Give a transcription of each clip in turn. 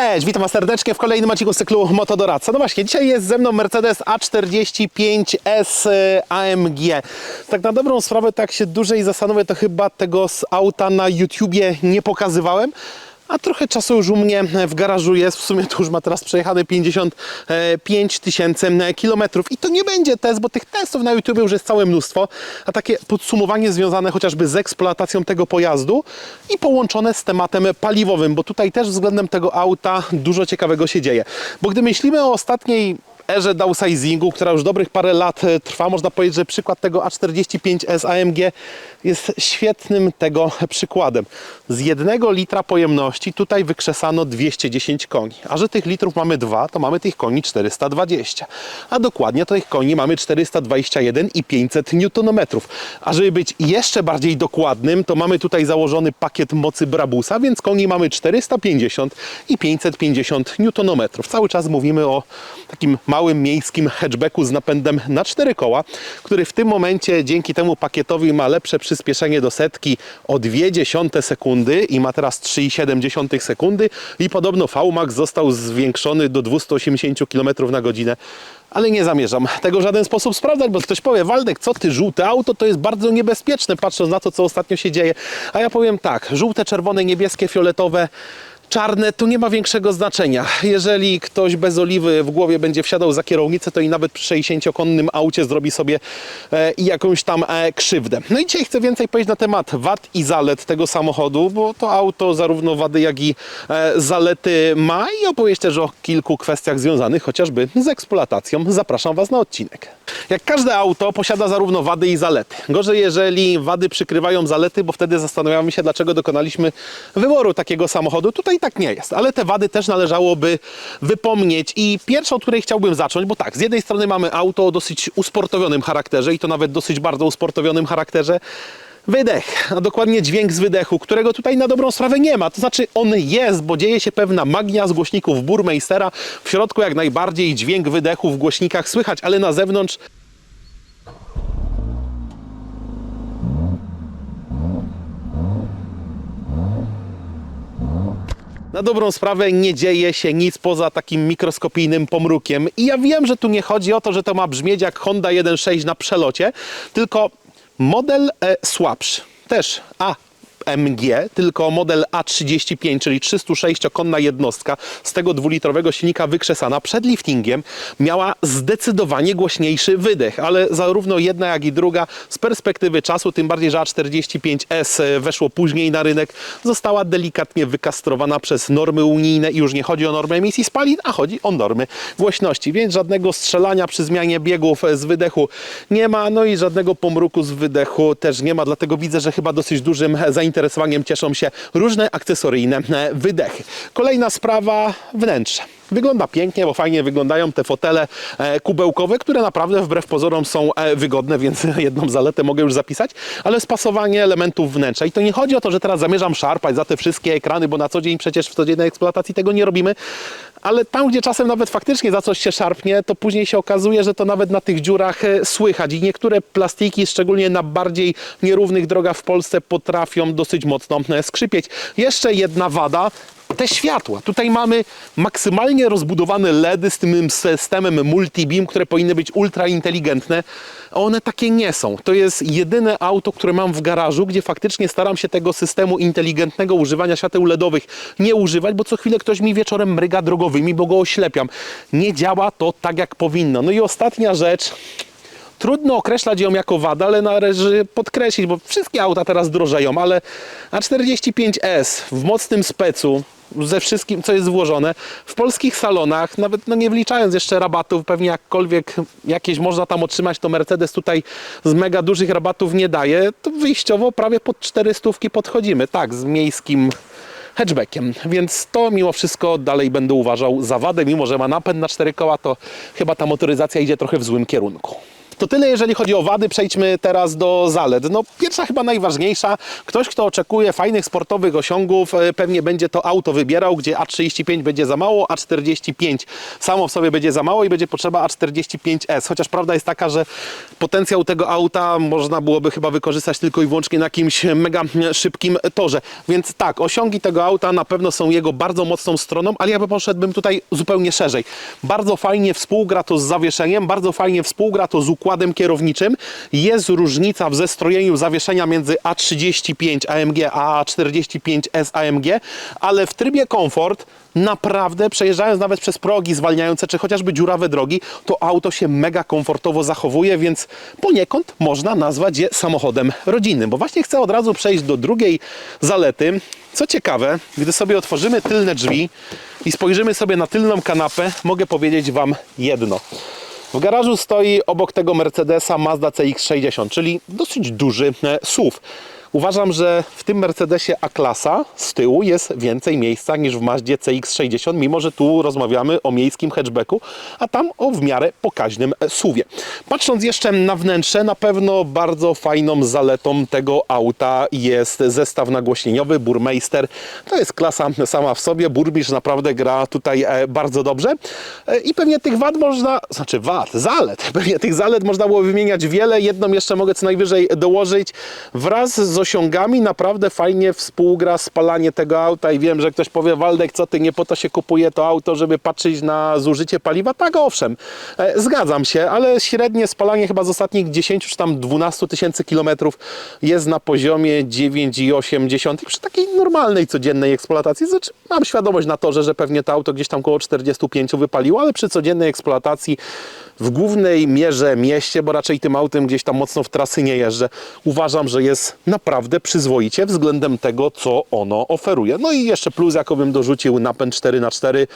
Cześć, witam serdecznie w kolejnym odcinku z cyklu Motodoradca. No właśnie, dzisiaj jest ze mną Mercedes A45S e, AMG. Tak na dobrą sprawę, tak się dłużej zastanowię, to chyba tego z auta na YouTubie nie pokazywałem. A trochę czasu już u mnie w garażu jest, w sumie to już ma teraz przejechane 55 tysięcy kilometrów. I to nie będzie test, bo tych testów na YouTube już jest całe mnóstwo, a takie podsumowanie związane chociażby z eksploatacją tego pojazdu i połączone z tematem paliwowym, bo tutaj też względem tego auta dużo ciekawego się dzieje. Bo gdy myślimy o ostatniej erze downsizingu, która już dobrych parę lat e, trwa. Można powiedzieć, że przykład tego A45S AMG jest świetnym tego przykładem. Z jednego litra pojemności tutaj wykrzesano 210 koni, a że tych litrów mamy dwa, to mamy tych koni 420, a dokładnie to tych koni mamy 421 i 500 Nm. A żeby być jeszcze bardziej dokładnym, to mamy tutaj założony pakiet mocy Brabusa, więc koni mamy 450 i 550 Nm. Cały czas mówimy o takim małym miejskim hatchbacku z napędem na cztery koła, który w tym momencie dzięki temu pakietowi ma lepsze przyspieszenie do setki o 0,2 sekundy i ma teraz 3,7 sekundy i podobno VMAX został zwiększony do 280 km na godzinę. Ale nie zamierzam tego w żaden sposób sprawdzać, bo ktoś powie, Waldek, co ty, żółte auto to jest bardzo niebezpieczne, patrząc na to, co ostatnio się dzieje. A ja powiem tak, żółte, czerwone, niebieskie, fioletowe, czarne to nie ma większego znaczenia. Jeżeli ktoś bez oliwy w głowie będzie wsiadał za kierownicę, to i nawet przy 60-konnym aucie zrobi sobie e, jakąś tam e, krzywdę. No i dzisiaj chcę więcej powiedzieć na temat wad i zalet tego samochodu, bo to auto zarówno wady, jak i e, zalety ma i opowieść też o kilku kwestiach związanych chociażby z eksploatacją. Zapraszam Was na odcinek. Jak każde auto posiada zarówno wady i zalety. Gorzej, jeżeli wady przykrywają zalety, bo wtedy zastanawiamy się, dlaczego dokonaliśmy wyboru takiego samochodu. Tutaj tak nie jest, ale te wady też należałoby wypomnieć. I pierwszą, od której chciałbym zacząć, bo tak, z jednej strony mamy auto o dosyć usportowionym charakterze i to nawet dosyć bardzo usportowionym charakterze. Wydech, a dokładnie dźwięk z wydechu, którego tutaj na dobrą sprawę nie ma. To znaczy on jest, bo dzieje się pewna magia z głośników Burmeistera. W środku jak najbardziej dźwięk wydechu w głośnikach słychać, ale na zewnątrz Na dobrą sprawę nie dzieje się nic poza takim mikroskopijnym pomrukiem. I ja wiem, że tu nie chodzi o to, że to ma brzmieć jak Honda 1.6 na przelocie, tylko model e, słabszy. Też A. MG, tylko model A35, czyli 306-konna jednostka z tego dwulitrowego silnika wykrzesana przed liftingiem miała zdecydowanie głośniejszy wydech, ale zarówno jedna jak i druga z perspektywy czasu, tym bardziej, że A45S weszło później na rynek, została delikatnie wykastrowana przez normy unijne. I już nie chodzi o normy emisji spalin, a chodzi o normy głośności, więc żadnego strzelania przy zmianie biegów z wydechu nie ma, no i żadnego pomruku z wydechu też nie ma, dlatego widzę, że chyba dosyć dużym zainteresowaniem cieszą się różne akcesoryjne e, wydechy. Kolejna sprawa, wnętrze. Wygląda pięknie, bo fajnie wyglądają te fotele e, kubełkowe, które naprawdę wbrew pozorom są e, wygodne, więc jedną zaletę mogę już zapisać, ale spasowanie elementów wnętrza. I to nie chodzi o to, że teraz zamierzam szarpać za te wszystkie ekrany, bo na co dzień przecież w codziennej eksploatacji tego nie robimy, ale tam, gdzie czasem nawet faktycznie za coś się szarpnie, to później się okazuje, że to nawet na tych dziurach e, słychać i niektóre plastiki, szczególnie na bardziej nierównych drogach w Polsce, potrafią dosyć mocno skrzypieć. Jeszcze jedna wada, te światła. Tutaj mamy maksymalnie rozbudowane LEDy z tym systemem multibeam, które powinny być ultra inteligentne, one takie nie są. To jest jedyne auto, które mam w garażu, gdzie faktycznie staram się tego systemu inteligentnego używania świateł LEDowych nie używać, bo co chwilę ktoś mi wieczorem mryga drogowymi, bo go oślepiam. Nie działa to tak, jak powinno. No i ostatnia rzecz, Trudno określać ją jako wadę, ale należy podkreślić, bo wszystkie auta teraz drożeją, ale A45S w mocnym specu, ze wszystkim, co jest włożone, w polskich salonach, nawet no nie wliczając jeszcze rabatów, pewnie jakkolwiek jakieś można tam otrzymać, to Mercedes tutaj z mega dużych rabatów nie daje, to wyjściowo prawie pod 400 podchodzimy, tak, z miejskim hatchbackiem, więc to mimo wszystko dalej będę uważał za wadę, mimo że ma napęd na cztery koła, to chyba ta motoryzacja idzie trochę w złym kierunku. To tyle, jeżeli chodzi o wady. Przejdźmy teraz do zalet. No, pierwsza chyba najważniejsza. Ktoś, kto oczekuje fajnych sportowych osiągów, e, pewnie będzie to auto wybierał, gdzie A35 będzie za mało, A45 samo w sobie będzie za mało i będzie potrzeba A45S. Chociaż prawda jest taka, że potencjał tego auta można byłoby chyba wykorzystać tylko i wyłącznie na jakimś mega szybkim torze. Więc tak, osiągi tego auta na pewno są jego bardzo mocną stroną, ale ja by poszedłbym tutaj zupełnie szerzej. Bardzo fajnie współgra to z zawieszeniem, bardzo fajnie współgra to z układem kierowniczym. Jest różnica w zestrojeniu zawieszenia między A35 AMG a A45S AMG, ale w trybie komfort naprawdę przejeżdżając nawet przez progi zwalniające, czy chociażby dziurawe drogi, to auto się mega komfortowo zachowuje, więc poniekąd można nazwać je samochodem rodzinnym. Bo właśnie chcę od razu przejść do drugiej zalety. Co ciekawe, gdy sobie otworzymy tylne drzwi i spojrzymy sobie na tylną kanapę, mogę powiedzieć Wam jedno. W garażu stoi obok tego Mercedesa Mazda CX-60, czyli dosyć duży e, SUV. Uważam, że w tym Mercedesie A-klasa z tyłu jest więcej miejsca niż w Mazdzie CX-60, mimo że tu rozmawiamy o miejskim hatchbacku, a tam o w miarę pokaźnym SUVie. Patrząc jeszcze na wnętrze, na pewno bardzo fajną zaletą tego auta jest zestaw nagłośnieniowy Burmeister. To jest klasa sama w sobie. Burmistrz naprawdę gra tutaj e, bardzo dobrze. E, I pewnie tych wad można, znaczy wad, zalet, pewnie tych zalet można było wymieniać wiele. Jedną jeszcze mogę co najwyżej dołożyć. Wraz z osiągami naprawdę fajnie współgra spalanie tego auta i wiem, że ktoś powie, Waldek, co ty, nie po to się kupuje to auto, żeby patrzeć na zużycie paliwa. Tak, owszem, e, zgadzam się, ale średnie spalanie chyba z ostatnich 10 czy tam 12 tysięcy kilometrów jest na poziomie 9,8 przy takiej normalnej, codziennej eksploatacji. Znaczy, mam świadomość na to, że, że pewnie to auto gdzieś tam około 45 wypaliło, ale przy codziennej eksploatacji w głównej mierze mieście, bo raczej tym autem gdzieś tam mocno w trasy nie jeżdżę, uważam, że jest naprawdę przyzwoicie względem tego, co ono oferuje. No i jeszcze plus, jakobym dorzucił napęd 4x4,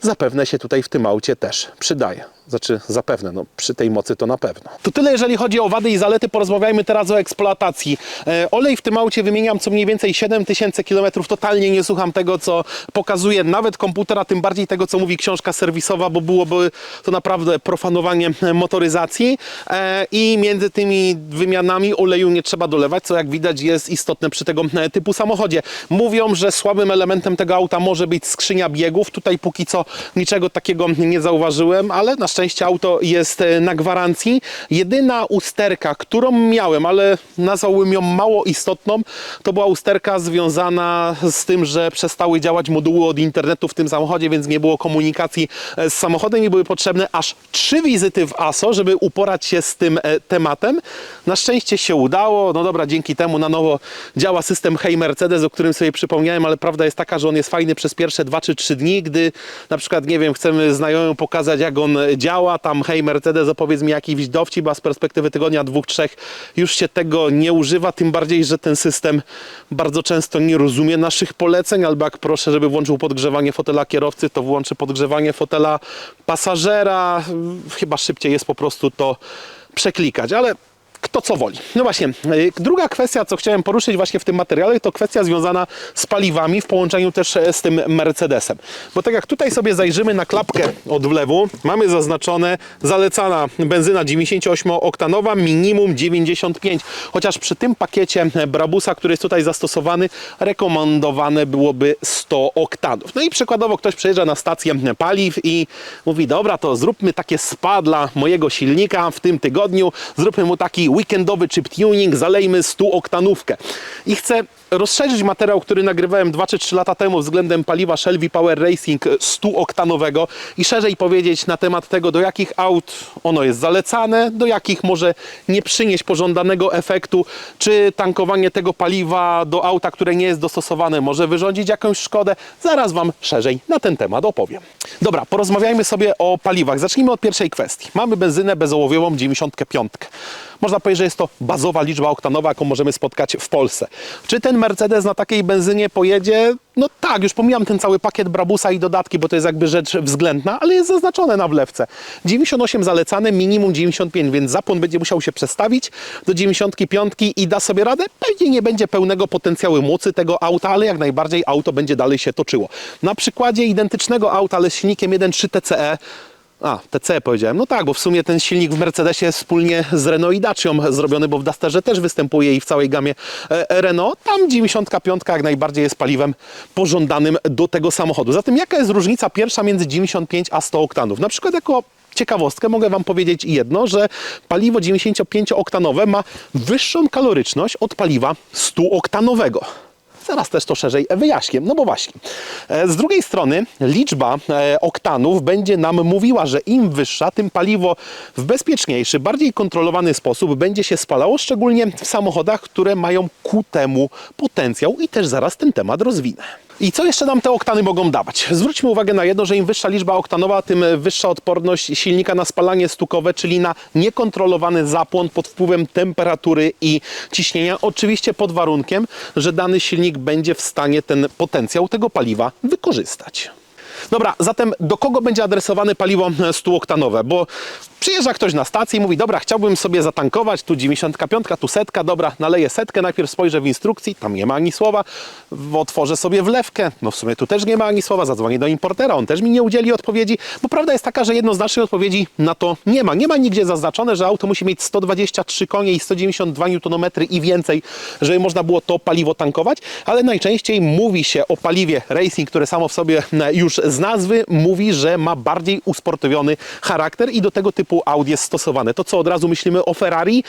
zapewne się tutaj w tym aucie też przydaje. Znaczy zapewne, no przy tej mocy to na pewno. To tyle jeżeli chodzi o wady i zalety, porozmawiajmy teraz o eksploatacji. E, olej w tym aucie wymieniam co mniej więcej 7000 km, totalnie nie słucham tego, co pokazuje nawet komputera, tym bardziej tego, co mówi książka serwisowa, bo byłoby to naprawdę profanowanie motoryzacji e, i między tymi wymianami oleju nie trzeba dolewać, co jak widać jest istotne przy tego e, typu samochodzie. Mówią, że słabym elementem tego auta może być skrzynia biegów, tutaj póki co niczego takiego nie zauważyłem, ale na szczęście auto jest e, na gwarancji. Jedyna usterka, którą miałem, ale nazwałbym ją mało istotną, to była usterka związana z tym, że przestały działać moduły od internetu w tym samochodzie, więc nie było komunikacji e, z samochodem i były potrzebne aż trzy wizyty w ASO, żeby uporać się z tym e, tematem. Na szczęście się udało. No dobra, dzięki temu na nowo działa system Hey Mercedes, o którym sobie przypomniałem, ale prawda jest taka, że on jest fajny przez pierwsze 2 czy 3 dni, gdy na przykład, nie wiem, chcemy znajomym pokazać, jak on działa, tam hej Mercedes, opowiedz mi jakiś dowcip, a z perspektywy tygodnia, dwóch, trzech już się tego nie używa, tym bardziej, że ten system bardzo często nie rozumie naszych poleceń, albo jak proszę, żeby włączył podgrzewanie fotela kierowcy, to włączy podgrzewanie fotela pasażera, chyba szybciej jest po prostu to przeklikać, ale kto co woli. No właśnie, y, druga kwestia, co chciałem poruszyć właśnie w tym materiale, to kwestia związana z paliwami w połączeniu też e, z tym Mercedesem. Bo tak jak tutaj sobie zajrzymy na klapkę od wlewu, mamy zaznaczone zalecana benzyna 98-oktanowa, minimum 95. Chociaż przy tym pakiecie Brabusa, który jest tutaj zastosowany, rekomendowane byłoby 100 oktanów. No i przykładowo ktoś przejeżdża na stację paliw i mówi, dobra, to zróbmy takie spa dla mojego silnika w tym tygodniu, zróbmy mu taki weekendowy chip tuning, zalejmy 100 oktanówkę. I chcę rozszerzyć materiał, który nagrywałem 2 czy 3 lata temu względem paliwa Shelby Power Racing 100-oktanowego i szerzej powiedzieć na temat tego, do jakich aut ono jest zalecane, do jakich może nie przynieść pożądanego efektu, czy tankowanie tego paliwa do auta, które nie jest dostosowane, może wyrządzić jakąś szkodę. Zaraz Wam szerzej na ten temat opowiem. Dobra, porozmawiajmy sobie o paliwach. Zacznijmy od pierwszej kwestii. Mamy benzynę bezołowiową 95. Można powiedzieć, że jest to bazowa liczba oktanowa, jaką możemy spotkać w Polsce. Czy ten Mercedes na takiej benzynie pojedzie? No tak, już pomijam ten cały pakiet Brabusa i dodatki, bo to jest jakby rzecz względna, ale jest zaznaczone na wlewce. 98 zalecane, minimum 95, więc zapłon będzie musiał się przestawić do 95 i da sobie radę. Pewnie nie będzie pełnego potencjału mocy tego auta, ale jak najbardziej auto będzie dalej się toczyło. Na przykładzie identycznego auta, ale z silnikiem 1.3 TCE A, TC powiedziałem. No tak, bo w sumie ten silnik w Mercedesie jest wspólnie z Renault i Dacią zrobiony, bo w Dusterze też występuje i w całej gamie e, Renault. Tam 95 jak najbardziej jest paliwem pożądanym do tego samochodu. Zatem jaka jest różnica pierwsza między 95 a 100 oktanów? Na przykład jako ciekawostkę mogę Wam powiedzieć jedno, że paliwo 95-oktanowe ma wyższą kaloryczność od paliwa 100-oktanowego. Zaraz też to szerzej wyjaśnię. No bo właśnie. E, Z drugiej strony liczba e, oktanów będzie nam mówiła, że im wyższa, tym paliwo w bezpieczniejszy, bardziej kontrolowany sposób będzie się spalało, szczególnie w samochodach, które mają ku temu potencjał i też zaraz ten temat rozwinę. I co jeszcze nam te oktany mogą dawać? Zwróćmy uwagę na jedno, że im wyższa liczba oktanowa, tym wyższa odporność silnika na spalanie stukowe, czyli na niekontrolowany zapłon pod wpływem temperatury i ciśnienia. Oczywiście pod warunkiem, że dany silnik będzie w stanie ten potencjał tego paliwa wykorzystać. Dobra, zatem do kogo będzie adresowane paliwo 100-oktanowe? Bo przyjeżdża ktoś na stację i mówi, dobra, chciałbym sobie zatankować, tu 95, tu setka, dobra, naleję setkę, najpierw spojrzę w instrukcji, tam nie ma ani słowa, otworzę sobie wlewkę, no w sumie tu też nie ma ani słowa, zadzwonię do importera, on też mi nie udzieli odpowiedzi, bo prawda jest taka, że jednoznacznej odpowiedzi na to nie ma. Nie ma nigdzie zaznaczone, że auto musi mieć 123 konie i 192 Nm i więcej, żeby można było to paliwo tankować, ale najczęściej mówi się o paliwie racing, które samo w sobie e, już z nazwy mówi, że ma bardziej usportowiony charakter i do tego typu aut jest stosowane. To co od razu myślimy o Ferrari,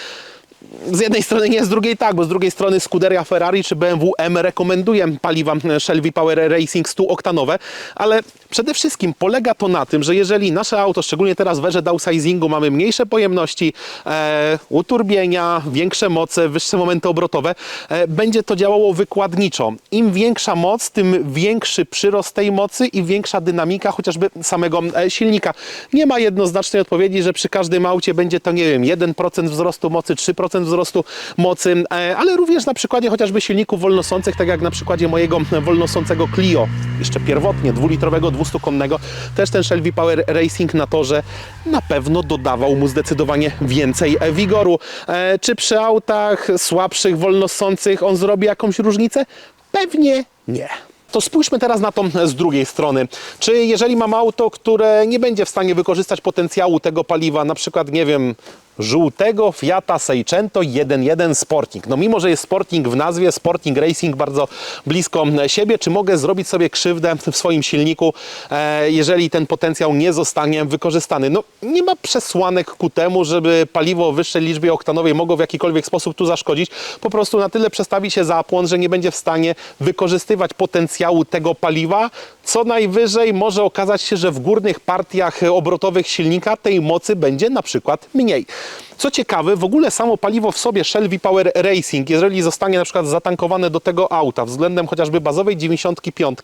z jednej strony nie, z drugiej tak, bo z drugiej strony Scuderia Ferrari czy BMW M rekomenduje paliwa Shell V-Power Racing 100-oktanowe, ale przede wszystkim polega to na tym, że jeżeli nasze auto, szczególnie teraz w erze downsizingu, mamy mniejsze pojemności, e, uturbienia, większe moce, wyższe momenty obrotowe, e, będzie to działało wykładniczo. Im większa moc, tym większy przyrost tej mocy i większa dynamika chociażby samego e, silnika. Nie ma jednoznacznej odpowiedzi, że przy każdym aucie będzie to, nie wiem, 1% wzrostu mocy, 3% wzrostu mocy, e, ale również na przykładzie chociażby silników wolnosących, tak jak na przykładzie mojego wolnosącego Clio, jeszcze pierwotnie dwulitrowego, 200-konnego, też ten Shell V-Power Racing na torze na pewno dodawał mu zdecydowanie więcej e, wigoru. E, Czy przy autach słabszych, wolnosących on zrobi jakąś różnicę? Pewnie nie. To spójrzmy teraz na to z drugiej strony. Czy jeżeli mam auto, które nie będzie w stanie wykorzystać potencjału tego paliwa, na przykład, nie wiem, żółtego Fiata Seicento 1.1 Sporting. No mimo, że jest Sporting w nazwie, Sporting Racing bardzo blisko siebie, czy mogę zrobić sobie krzywdę w swoim silniku, e, jeżeli ten potencjał nie zostanie wykorzystany? No nie ma przesłanek ku temu, żeby paliwo o wyższej liczbie oktanowej mogło w jakikolwiek sposób tu zaszkodzić. Po prostu na tyle przestawi się zapłon, że nie będzie w stanie wykorzystywać potencjału tego paliwa. Co najwyżej może okazać się, że w górnych partiach obrotowych silnika tej mocy będzie na przykład mniej. Co ciekawe, w ogóle samo paliwo w sobie Shell V-Power Racing, jeżeli zostanie na przykład zatankowane do tego auta względem chociażby bazowej 95,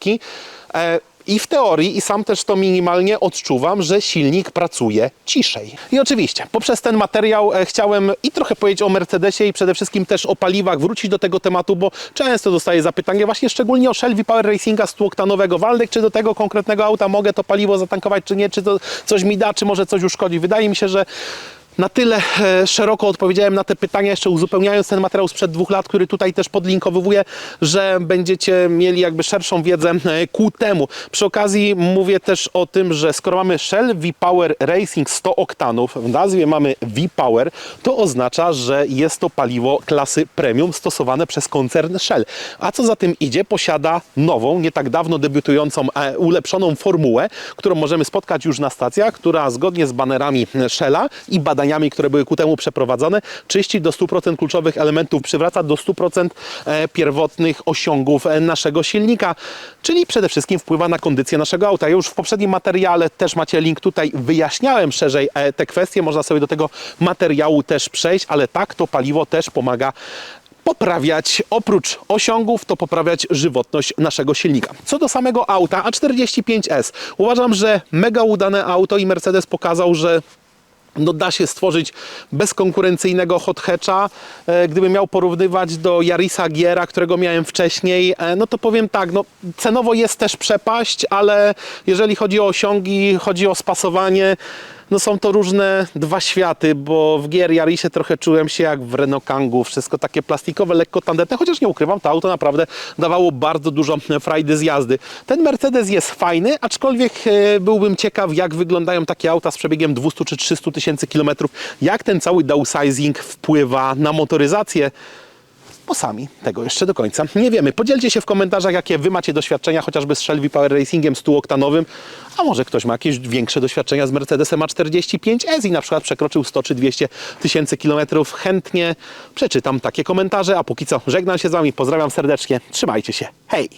e, i w teorii, i sam też to minimalnie odczuwam, że silnik pracuje ciszej. I oczywiście, poprzez ten materiał e, chciałem i trochę powiedzieć o Mercedesie i przede wszystkim też o paliwach, wrócić do tego tematu, bo często dostaję zapytanie właśnie szczególnie o Shell V-Power Racinga 100-oktanowego. Waldek, czy do tego konkretnego auta mogę to paliwo zatankować, czy nie, czy to coś mi da, czy może coś uszkodzi. Wydaje mi się, że na tyle e, szeroko odpowiedziałem na te pytania, jeszcze uzupełniając ten materiał sprzed dwóch lat, który tutaj też podlinkowuję, że będziecie mieli jakby szerszą wiedzę e, ku temu. Przy okazji mówię też o tym, że skoro mamy Shell V-Power Racing 100 oktanów, w nazwie mamy V-Power, to oznacza, że jest to paliwo klasy premium stosowane przez koncern Shell. A co za tym idzie, posiada nową, nie tak dawno debiutującą, e, ulepszoną formułę, którą możemy spotkać już na stacjach, która zgodnie z banerami Shella i badaniami, które były ku temu przeprowadzone, czyści do 100% kluczowych elementów, przywraca do 100% e, pierwotnych osiągów e, naszego silnika, czyli przede wszystkim wpływa na kondycję naszego auta. Ja już w poprzednim materiale też macie link tutaj, wyjaśniałem szerzej e, te kwestie, można sobie do tego materiału też przejść, ale tak, to paliwo też pomaga poprawiać, oprócz osiągów, to poprawiać żywotność naszego silnika. Co do samego auta A45S, uważam, że mega udane auto i Mercedes pokazał, że no da się stworzyć bezkonkurencyjnego hot hatcha. E, Gdybym miał porównywać do Yarisa Giera, którego miałem wcześniej, e, no to powiem tak, no cenowo jest też przepaść, ale jeżeli chodzi o osiągi, chodzi o spasowanie, no są to różne dwa światy, bo w GR Yarisie trochę czułem się jak w Renault Kangoo, wszystko takie plastikowe, lekko tandetne, chociaż nie ukrywam, to auto naprawdę dawało bardzo dużo frajdy z jazdy. Ten Mercedes jest fajny, aczkolwiek e, byłbym ciekaw, jak wyglądają takie auta z przebiegiem 200 czy 300 tysięcy kilometrów, jak ten cały downsizing wpływa na motoryzację, bo sami tego jeszcze do końca nie wiemy. Podzielcie się w komentarzach, jakie wy macie doświadczenia, chociażby z Shelby Power Racingiem 100-oktanowym, a może ktoś ma jakieś większe doświadczenia z Mercedesem A45S i na przykład przekroczył 100 czy 200 tysięcy kilometrów. Chętnie przeczytam takie komentarze, a póki co żegnam się z wami, pozdrawiam serdecznie, trzymajcie się, hej!